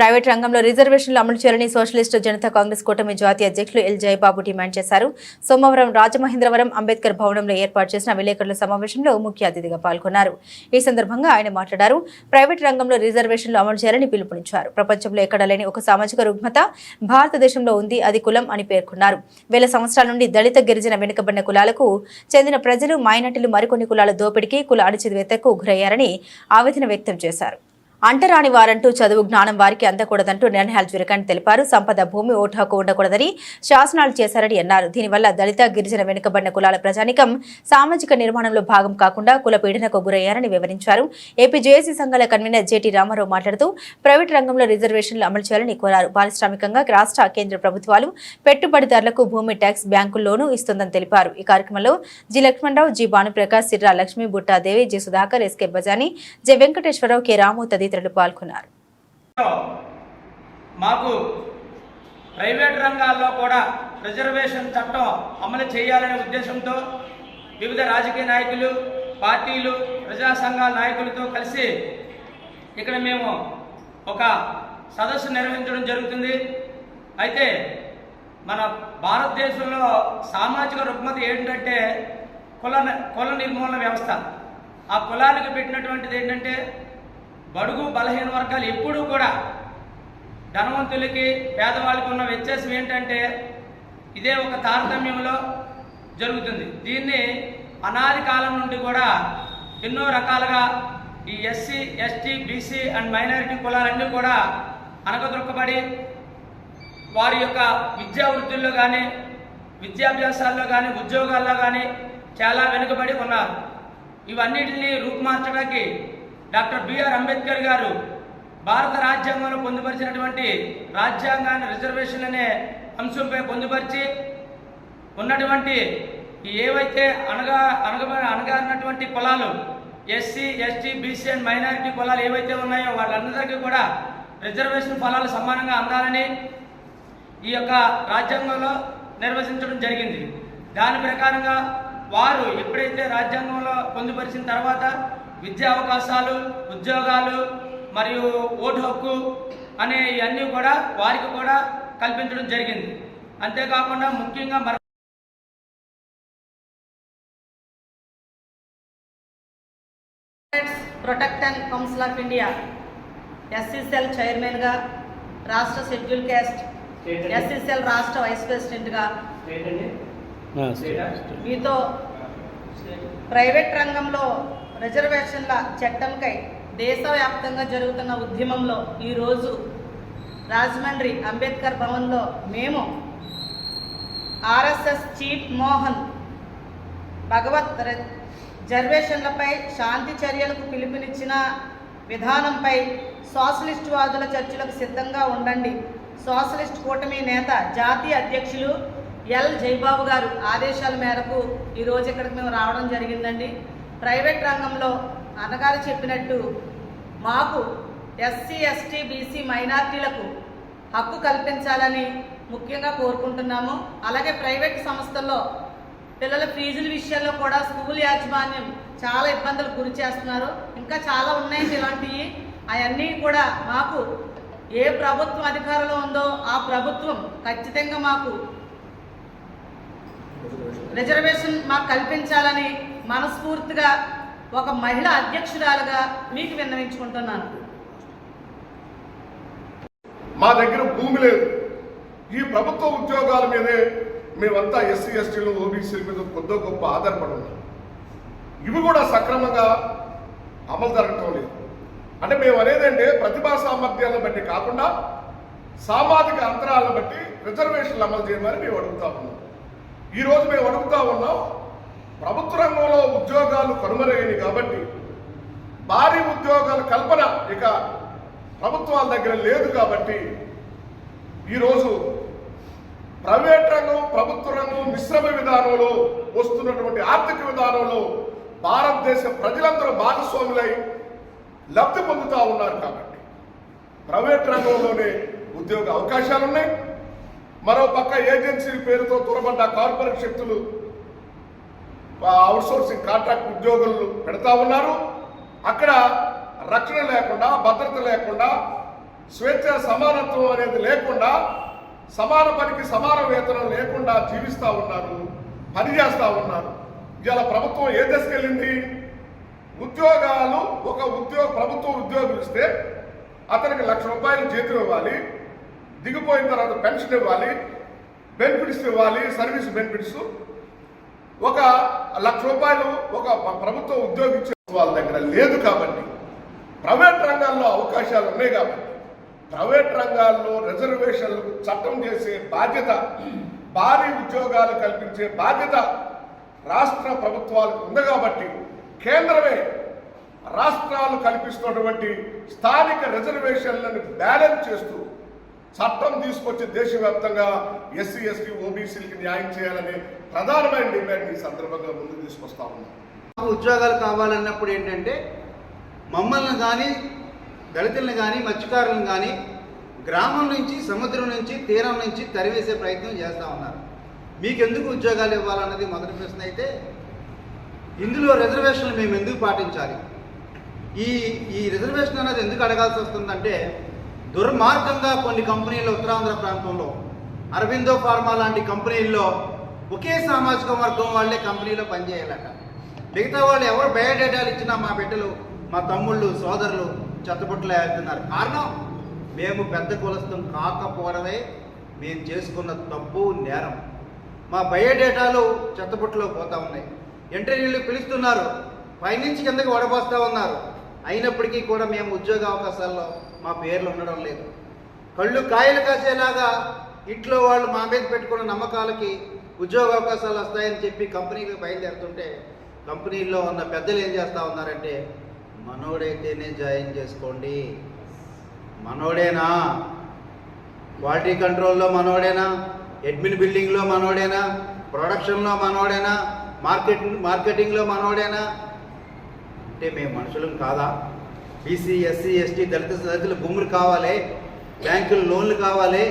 Private రంగంలో రిజర్వేషన్లు అమలు చేయాలని సోషలిస్టు జనతా కాంగ్రెస్ కూటమి జాతీయ అధ్యక్షులు ఎల్ జయబాబు డిమాండ్ చేశారు. సోమవారం రాజమహేంద్రవరం అంబేద్కర్ భవనంలో ఏర్పాటు చేసిన విలేకరుల సమావేశంలో ముఖ్య అతిథిగా పాల్గొన్నారు. ఈ సందర్భంగా ఆయన మాట్లాడారు. ప్రైవేట్ రంగంలో రిజర్వేషన్లు అమలు చేయాలని పిలుపునిచ్చారు. ప్రపంచంలో ఎక్కడా లేని ఒక సామాజిక రుగ్మత భారతదేశంలో ఉంది అది కులం అని పేర్కొన్నారు. వేల సంవత్సరాల నుండి దళిత గిరిజన వెనుకబడిన కులాలకు చెందిన ప్రజలు మైనార్టీలు మరికొన్ని కులాల దోపిడికి కుల అణచివేతకు గురయ్యారని ఆవేదన వ్యక్తం చేశారు. అంటరాని వారంటూ చదువు జ్ఞానం వారికి అందకూడదంటూ నిర్ణయాలు జరగని తెలిపారు. సంపద భూమి ఓటు హక్కు ఉండకూడదని శాసనాలు చేశారని అన్నారు. దీనివల్ల దళిత గిరిజన వెనుకబడిన కులాల ప్రజానికం సామాజిక నిర్మాణంలో భాగం కాకుండా కుల పీడనకు గురయ్యారని వివరించారు. ఏపీ జేఏసీ సంఘాల కన్వీనర్ జేటీ రామారావు మాట్లాడుతూ ప్రైవేట్ రంగంలో రిజర్వేషన్లు అమలు చేయాలని కోరారు. పారిశ్రామికంగా రాష్ట్ర కేంద్ర ప్రభుత్వాలు పెట్టుబడిదారులకు భూమి ట్యాక్స్ బ్యాంకుల్లోనూ ఇస్తుందని తెలిపారు. ఈ కార్యక్రమంలో G Lakshmanarao G Bhanuprakash Sirra Lakshmi Buttadevi G Sudhakar SK Bajani J Venkateswararao K Ramu తదితరులు పాల్గొన్నారు. మాకు ప్రైవేట్ రంగాల్లో కూడా రిజర్వేషన్ చట్టం అమలు చేయాలనే ఉద్దేశంతో వివిధ రాజకీయ నాయకులు పార్టీలు ప్రజా సంఘాల నాయకులతో కలిసి ఇక్కడ మేము ఒక సదస్సు నిర్వహించడం జరుగుతుంది. అయితే మన భారతదేశంలో సామాజిక రుగ్మత ఏంటంటే కుల కుల నిర్మూలన వ్యవస్థ. ఆ కులానికి పెట్టినటువంటిది ఏంటంటే బడుగు బలహీన వర్గాలు ఎప్పుడూ కూడా ధనవంతులకి పేదవాళ్ళకి ఉన్న వ్యత్యాసం ఏంటంటే ఇదే ఒక తారతమ్యంలో జరుగుతుంది. దీన్ని అనాది కాలం నుండి కూడా ఎన్నో రకాలుగా ఈ SC ST BC and minority కులాలన్నీ కూడా అనగదొక్కబడి వారి యొక్క విద్యా వృత్తుల్లో కానీ విద్యాభ్యాసాల్లో కానీ ఉద్యోగాల్లో కానీ చాలా వెనుకబడి ఉన్నారు. ఇవన్నిటిని రూపుమార్చడానికి డాక్టర్ బిఆర్ అంబేద్కర్ గారు భారత రాజ్యాంగంలో పొందుపరిచినటువంటి రాజ్యాంగాన్ని రిజర్వేషన్ అనే అంశంపై పొందుపరిచి ఉన్నటువంటి ఏవైతే అనగా అనగా అనగారినటువంటి కులాలు SC ST BC and minority కులాలు ఏవైతే ఉన్నాయో వాళ్ళందరికీ కూడా రిజర్వేషన్ ఫలాలు సమానంగా అందాలని ఈ యొక్క రాజ్యాంగంలో నిర్వచించడం జరిగింది. దాని ప్రకారంగా వారు ఎప్పుడైతే రాజ్యాంగంలో పొందుపరిచిన తర్వాత విద్యా అవకాశాలు ఉద్యోగాలు మరియు ఓటు హక్కు అనే ఇవన్నీ కూడా వారికి కూడా కల్పించడం జరిగింది. అంతేకాకుండా ముఖ్యంగా మరి protect and council of India SC cell చైర్మన్గా రాష్ట్ర షెడ్యూల్ క్యాస్ట్ ఎస్సీసెల్ రాష్ట్ర వైస్ ప్రెసిడెంట్గా మీతో ప్రైవేట్ రంగంలో రిజర్వేషన్ల చట్టంకై దేశవ్యాప్తంగా జరుగుతున్న ఉద్యమంలో ఈరోజు రాజమండ్రి అంబేద్కర్ భవన్లో మేము ఆర్ఎస్ఎస్ చీఫ్ మోహన్ భగవత్ రి- రిజర్వేషన్లపై శాంతి చర్యలకు పిలుపునిచ్చిన విధానంపై సోషలిస్ట్ వాదుల చర్చలకు సిద్ధంగా ఉండండి. సోషలిస్ట్ కూటమి నేత జాతీయ అధ్యక్షులు ఎల్. జైబాబు గారు ఆదేశాల మేరకు ఈరోజు ఇక్కడికి మేము రావడం జరిగిందండి. ప్రైవేట్ రంగంలో అన్నగారు చెప్పినట్టు మాకు ఎస్సీ ఎస్టీ బీసీ మైనార్టీలకు హక్కు కల్పించాలని ముఖ్యంగా కోరుకుంటున్నాము. అలాగే ప్రైవేట్ సంస్థల్లో పిల్లల ఫీజుల విషయంలో కూడా స్కూల్ యాజమాన్యం చాలా ఇబ్బందులకు గురి చేస్తున్నారు. ఇంకా చాలా ఉన్నాయండి ఇలాంటివి అవన్నీ కూడా మాకు ఏ ప్రభుత్వం అధికారంలో ఉందో ఆ ప్రభుత్వం ఖచ్చితంగా మాకు రిజర్వేషన్ మాకు కల్పించాలని మనస్ఫూర్తిగా ఒక మహిళ అధ్యక్షురాలుగా మీకు విన్నవించుకుంటున్నాను. మా దగ్గర భూమి లేదు. ఈ ప్రభుత్వ ఉద్యోగాల మీదే మేమంతా ఎస్సీ ఎస్టీలు ఓబీసీల మీద కొద్ది గొప్ప ఆధారపడి ఉన్నాం. ఇవి కూడా సక్రమంగా అమలు జరగటం లేదు. అంటే మేము అనేదంటే ప్రతిభా సామర్థ్యాలను బట్టి కాకుండా సామాజిక అంతరాలను బట్టి రిజర్వేషన్లు అమలు చేయమని మేము అడుగుతా ఉన్నాం. ఈరోజు మేము అడుగుతా ఉన్నాం ప్రభుత్వ రంగంలో ఉద్యోగాలు కనుమరుగైనవి కాబట్టి భారీ ఉద్యోగాల కల్పన ఇక ప్రభుత్వాల దగ్గర లేదు కాబట్టి ఈరోజు ప్రైవేట్ రంగం ప్రభుత్వ రంగం మిశ్రమ విధానంలో వస్తున్నటువంటి ఆర్థిక విధానంలో భారతదేశ ప్రజలందరూ భాగస్వాములై లబ్ధి పొందుతూ ఉన్నారు కాబట్టి ప్రైవేట్ రంగంలోనే ఉద్యోగ అవకాశాలు ఉన్నాయి మరో పక్క ఏజెన్సీల పేరుతో దూరపడ్డ కార్పొరేట్ శక్తులు అవుట్సోర్సింగ్ కాంట్రాక్ట్ ఉద్యోగులు పెడతా ఉన్నారు. అక్కడ రక్షణ లేకుండా భద్రత లేకుండా స్వేచ్ఛ సమానత్వం అనేది లేకుండా సమాన పనికి సమాన వేతనం లేకుండా జీవిస్తూ ఉన్నారు పనిచేస్తూ ఉన్నారు. ఇవాళ ప్రభుత్వం ఏ దశకెళ్ళింది ఉద్యోగాలు ఒక ఉద్యోగ ప్రభుత్వ ఉద్యోగులు ఇస్తే అతనికి లక్ష రూపాయలు జీతం ఇవ్వాలి దిగిపోయిన తర్వాత పెన్షన్ ఇవ్వాలి బెనిఫిట్స్ ఇవ్వాలి సర్వీస్ బెనిఫిట్స్ ఒక లక్ష రూపాయలు ఒక ప్రభుత్వ ఉద్యోగి ఇచ్చే వాళ్ళ దగ్గర లేదు కాబట్టి ప్రైవేట్ రంగాల్లో అవకాశాలు ఉన్నాయి కాబట్టి ప్రైవేట్ రంగాల్లో రిజర్వేషన్లకు చట్టం చేసే బాధ్యత భారీ ఉద్యోగాలు కల్పించే బాధ్యత రాష్ట్ర ప్రభుత్వాలకు ఉంది కాబట్టి కేంద్రమే రాష్ట్రాలు కల్పిస్తున్నటువంటి స్థానిక రిజర్వేషన్లను బ్యాలెన్స్ చేస్తూ చట్టం తీసుకొచ్చి దేశవ్యాప్తంగా ఎస్సీ ఎస్టీ ఓబీసీలకి న్యాయం చేయాలనే ప్రధానమైన డిమాండ్ ఈ సందర్భంగా ముందుకు తీసుకొస్తా ఉన్నాం. మాకు ఉద్యోగాలు కావాలన్నప్పుడు ఏంటంటే మమ్మల్ని కానీ దళితులను కానీ మత్స్యకారులను కానీ గ్రామం నుంచి సముద్రం నుంచి తీరం నుంచి తరివేసే ప్రయత్నం చేస్తూ ఉన్నారు. మీకు ఎందుకు ఉద్యోగాలు ఇవ్వాలన్నది మొదటి ప్రశ్న అయితే ఇందులో రిజర్వేషన్లు మేము ఎందుకు పాటించాలి? ఈ ఈ రిజర్వేషన్ అనేది ఎందుకు అడగాల్సి వస్తుందంటే దుర్మార్గంగా కొన్ని కంపెనీలు ఉత్తరాంధ్ర ప్రాంతంలో అరవిందో ఫార్మా లాంటి కంపెనీల్లో ఒకే సామాజిక వర్గం వాళ్ళే కంపెనీలో పనిచేయాలట. మిగతా వాళ్ళు ఎవరు బయోడేటాలు ఇచ్చినా మా బిడ్డలు మా తమ్ముళ్ళు సోదరులు చెత్తబుట్టలు వేస్తున్నారు కారణం మేము పెద్ద కులస్థం కాకపోవడమే మేము చేసుకున్న తప్పు నేరం. మా బయోడేటాలు చెత్తబుట్టలో పోతా ఉన్నాయి. ఇంటర్వ్యూలు పిలుస్తున్నారు. పైనుంచి కిందకి వడబోస్తా ఉన్నారు. అయినప్పటికీ కూడా మేము ఉద్యోగ అవకాశాల్లో మా పేర్లు ఉండడం లేదు. కళ్ళు కాయలు కాసేలాగా ఇంట్లో వాళ్ళు మా మీద పెట్టుకున్న నమ్మకాలకి ఉద్యోగ అవకాశాలు వస్తాయని చెప్పి కంపెనీకి బయలుదేరుతుంటే కంపెనీల్లో ఉన్న పెద్దలు ఏం చేస్తూ ఉన్నారంటే మనోడైతేనే జాయిన్ చేసుకోండి. మనోడేనా? క్వాలిటీ కంట్రోల్లో మనోడేనా? అడ్మిన్ బిల్డింగ్లో మనోడేనా? ప్రొడక్షన్లో మనోడేనా? మార్కెట్ మార్కెటింగ్లో మనోడేనా? అంటే మేము మనుషులం కాదా? బీసీ ఎస్సీ ఎస్టీ దళిత దళితుల భూములు కావాలి బ్యాంకులు లోన్లు కావాలి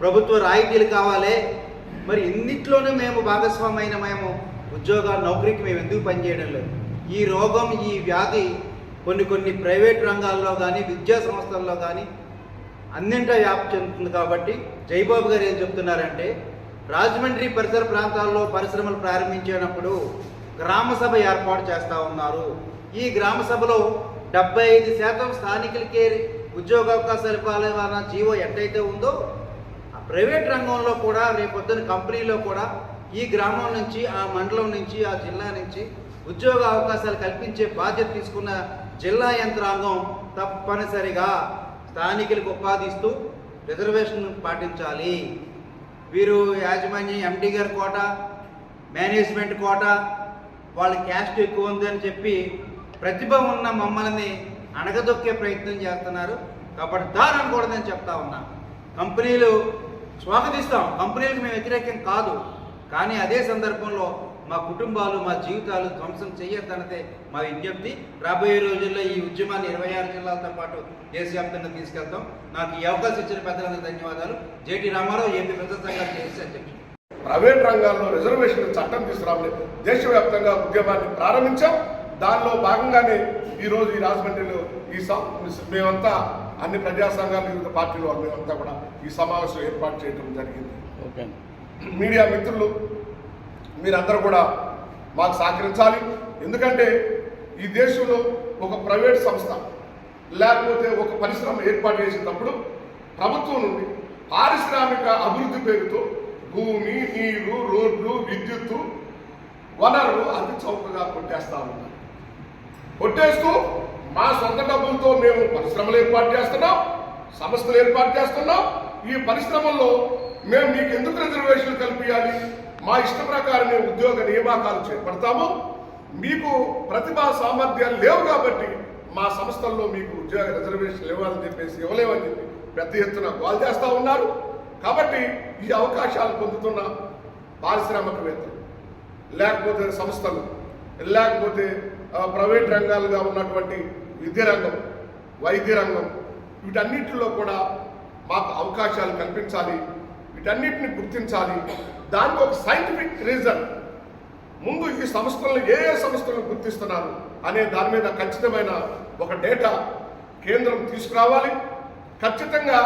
ప్రభుత్వ రాయితీలు కావాలి. మరి ఇన్నిట్లోనే మేము భాగస్వామైన మేము ఉద్యోగ నౌకరీకి మేము ఎందుకు పనిచేయడం లేదు? ఈ రోగం ఈ వ్యాధి కొన్ని కొన్ని ప్రైవేట్ రంగాల్లో కానీ విద్యా సంస్థల్లో కానీ అన్నింటా వ్యాప్తి చెందుతుంది కాబట్టి జయబాబు గారు ఏం చెప్తున్నారంటే రాజమండ్రి పరిసర ప్రాంతాల్లో పరిశ్రమలు ప్రారంభించేటప్పుడు గ్రామ సభ ఏర్పాటు చేస్తూ ఉన్నారు. ఈ గ్రామ సభలో డెబ్బై ఐదు శాతం స్థానికులకే ఉద్యోగ అవకాశాలు ఇవ్వాలన్న జీవో ఎట్టయితే ఉందో ఆ ప్రైవేట్ రంగంలో కూడా రేపొద్దున కంపెనీలో కూడా ఈ గ్రామం నుంచి ఆ మండలం నుంచి ఆ జిల్లా నుంచి ఉద్యోగ అవకాశాలు కల్పించే బాధ్యత తీసుకున్న జిల్లా యంత్రాంగం తప్పనిసరిగా స్థానికులకు ఉపాధి ఇస్తూ రిజర్వేషన్ పాటించాలి. వీరు యాజమాన్యం ఎండి గారి కోట మేనేజ్మెంట్ కోట వాళ్ళ క్యాస్ట్ ఎక్కువ ఉందని చెప్పి ప్రతిభ ఉన్న మమ్మల్ని అణగదొక్కే ప్రయత్నం చేస్తున్నారు. కాబట్టి దారి అనకూడదని చెప్తా ఉన్నా. కంపెనీలు స్వాగతిస్తాం. కంపెనీలకు మేము వ్యతిరేకం కాదు. కానీ అదే సందర్భంలో మా కుటుంబాలు మా జీవితాలు ధ్వంసం చేయొద్దన్నదే మా విజ్ఞప్తి. రాబోయే రోజుల్లో ఈ ఉద్యమాన్ని ఇరవై ఆరు జిల్లాలతో పాటు దేశవ్యాప్తంగా తీసుకెళ్తాం. నాకు ఈ అవకాశం ఇచ్చిన పెద్దలందరూ ధన్యవాదాలు. జేటీ రామారావు ఏపీ ప్రజా సంఘాలు చేసి అధ్యక్షుడు. ప్రైవేట్ రంగాల్లో రిజర్వేషన్ చట్టం తీసుకురావాలి. దేశవ్యాప్తంగా ఉద్యమాన్ని ప్రారంభించాం. దానిలో భాగంగానే ఈ రోజు ఈ రాజమండ్రిలో ఈ స- మేమంతా అన్ని ప్రజా సంఘాలు వివిధ పార్టీలు మేమంతా కూడా ఈ సమావేశం ఏర్పాటు చేయడం జరిగింది. మీడియా మిత్రులు మీరందరూ కూడా మాకు సహకరించాలి. ఎందుకంటే ఈ దేశంలో ఒక ప్రైవేట్ సంస్థ లేకపోతే ఒక పరిశ్రమ ఏర్పాటు చేసేటప్పుడు ప్రభుత్వం నుండి పారిశ్రామిక అభివృద్ధి పేరుతో భూమి నీరు రోడ్లు విద్యుత్తు వనరులు అతి చౌకగా కొట్టేస్తా ఉన్నారు. కొట్టేస్తూ మా సొంత డబ్బులతో మేము పరిశ్రమలు ఏర్పాటు చేస్తున్నాం సంస్థలు ఏర్పాటు చేస్తున్నాం. ఈ పరిశ్రమల్లో మేము మీకు ఎందుకు రిజర్వేషన్లు కల్పించాలి? మా ఇష్ట ప్రకారం మేము ఉద్యోగ నియామకాలు చేపడతాము. మీకు ప్రతిభా సామర్థ్యాలు లేవు కాబట్టి మా సంస్థల్లో మీకు ఉద్యోగ రిజర్వేషన్లు ఇవ్వాలని చెప్పేసి ఇవ్వలేమని చెప్పి పెద్ద ఎత్తున గోల్ చేస్తూ ఉన్నారు. కాబట్టి ఈ అవకాశాలు పొందుతున్న పారిశ్రామికవేత్తలు లేకపోతే సంస్థలు లేకపోతే ప్రైవేట్ రంగాలుగా ఉన్నటువంటి విద్య రంగం వైద్య రంగం వీటన్నిటిలో కూడా మాకు అవకాశాలు కల్పించాలి. వీటన్నిటిని గుర్తించాలి. దానికి ఒక సైంటిఫిక్ రీజన్ ముందు ఈ సంస్థలను ఏ ఏ సంస్థలను గుర్తిస్తున్నారు అనే దాని మీద ఖచ్చితమైన ఒక డేటా కేంద్రం తీసుకురావాలి. ఖచ్చితంగా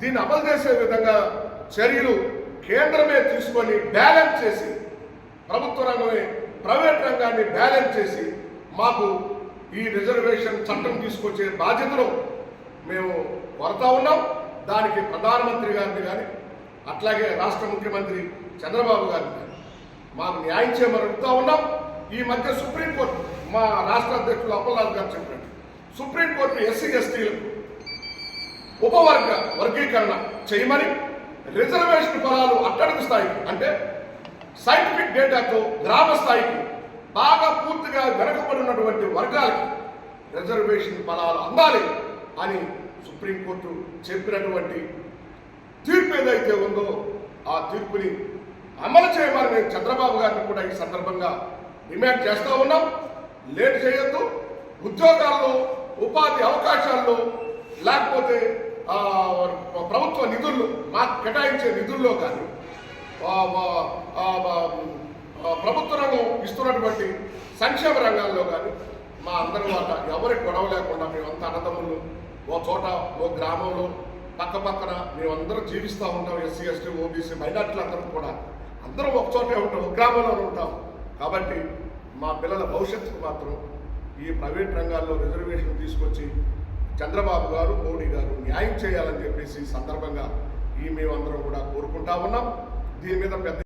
దీన్ని అమలు చేసే విధంగా చర్యలు కేంద్రమే తీసుకొని బ్యాలెన్స్ చేసి ప్రభుత్వ రంగమే ప్రైవేట్ రంగాన్ని బ్యాలెన్స్ చేసి మాకు ఈ రిజర్వేషన్ చట్టం తీసుకొచ్చే బాధ్యతలో మేము కొరతా ఉన్నాం. దానికి ప్రధానమంత్రి గారిని కానీ అట్లాగే రాష్ట్ర ముఖ్యమంత్రి చంద్రబాబు గారిని కానీ మాకు న్యాయం చేయమని ఉన్నాం. ఈ మధ్య సుప్రీంకోర్టు మా రాష్ట్ర అధ్యక్షులు అప్పలరాజు గారు చెప్పినట్టు సుప్రీంకోర్టు ఎస్సీ ఎస్టీలకు ఉపవర్గ వర్గీకరణ చేయమని రిజర్వేషన్ ఫలాలు అట్టడుగు స్థాయికి అంటే సైంటిఫిక్ డేటాతో గ్రామ స్థాయికి బాగా పూర్తిగా వెనకబడినటువంటి వర్గాలకి రిజర్వేషన్ ఫలాలు అందాలి అని సుప్రీంకోర్టు చెప్పినటువంటి తీర్పు ఏదైతే ఉందో ఆ తీర్పుని అమలు చేయమని మేము చంద్రబాబు గారిని కూడా ఈ సందర్భంగా డిమాండ్ చేస్తూ ఉన్నాం. లేట్ చేయొద్దు. ఉద్యోగాల్లో ఉపాధి అవకాశాల్లో లేకపోతే ప్రభుత్వ నిధుల్లో మా కేటాయించే నిధుల్లో కానీ ప్రభుత్వ రంగం ఇస్తున్నటువంటి సంక్షేమ రంగాల్లో కానీ మా అందరి వాట ఎవరికి గొడవ లేకుండా మేమంతా అన్నదమ్ములు ఓ చోట ఓ గ్రామంలో పక్క పక్కన మేమందరం జీవిస్తూ ఉంటాం ఎస్సీ ఎస్టీ ఓబీసీ మైనార్టీలు అందరం కూడా. అందరం ఒక చోటే ఉంటాం ఒక గ్రామంలో ఉంటాం. కాబట్టి మా పిల్లల భవిష్యత్తుకు మాత్రం ఈ ప్రైవేట్ రంగాల్లో రిజర్వేషన్ తీసుకొచ్చి చంద్రబాబు గారు మోడీ గారు న్యాయం చేయాలని చెప్పేసి సందర్భంగా ఈ మేమందరం కూడా కోరుకుంటా ఉన్నాం. దీని మీద పెద్ద